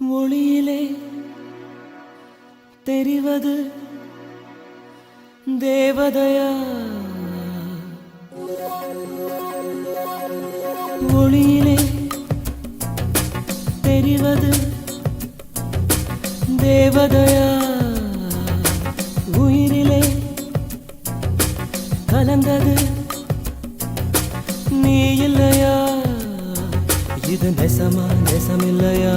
மொழியிலே தெரிவது தேவதையா? ஒளியிலே தெரிவது தேவதையா? உயிரிலே கலந்தது நீ இல்லையா? இது நெசமா நெசமில்லையா?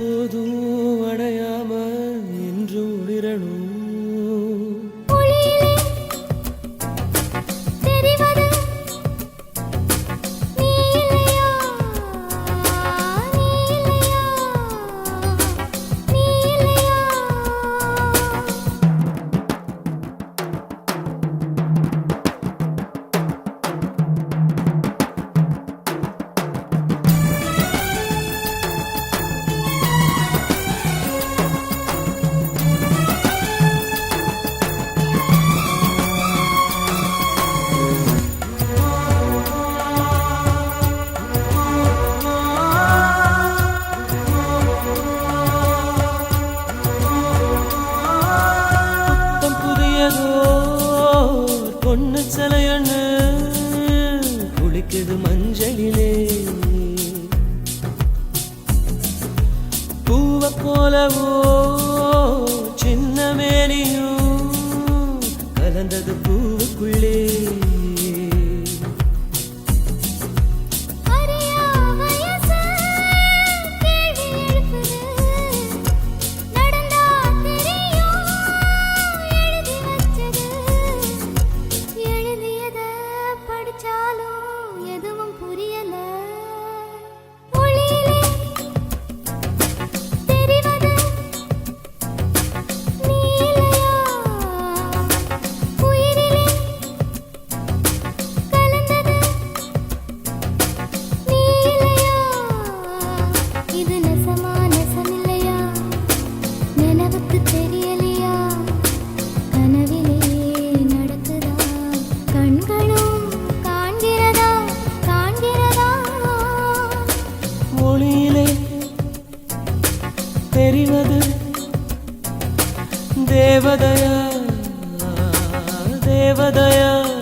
போதும். போலவோ சின்ன மேனியும் கலந்தது பூவுக்குள்ளே. దేవదయా దేవదయా.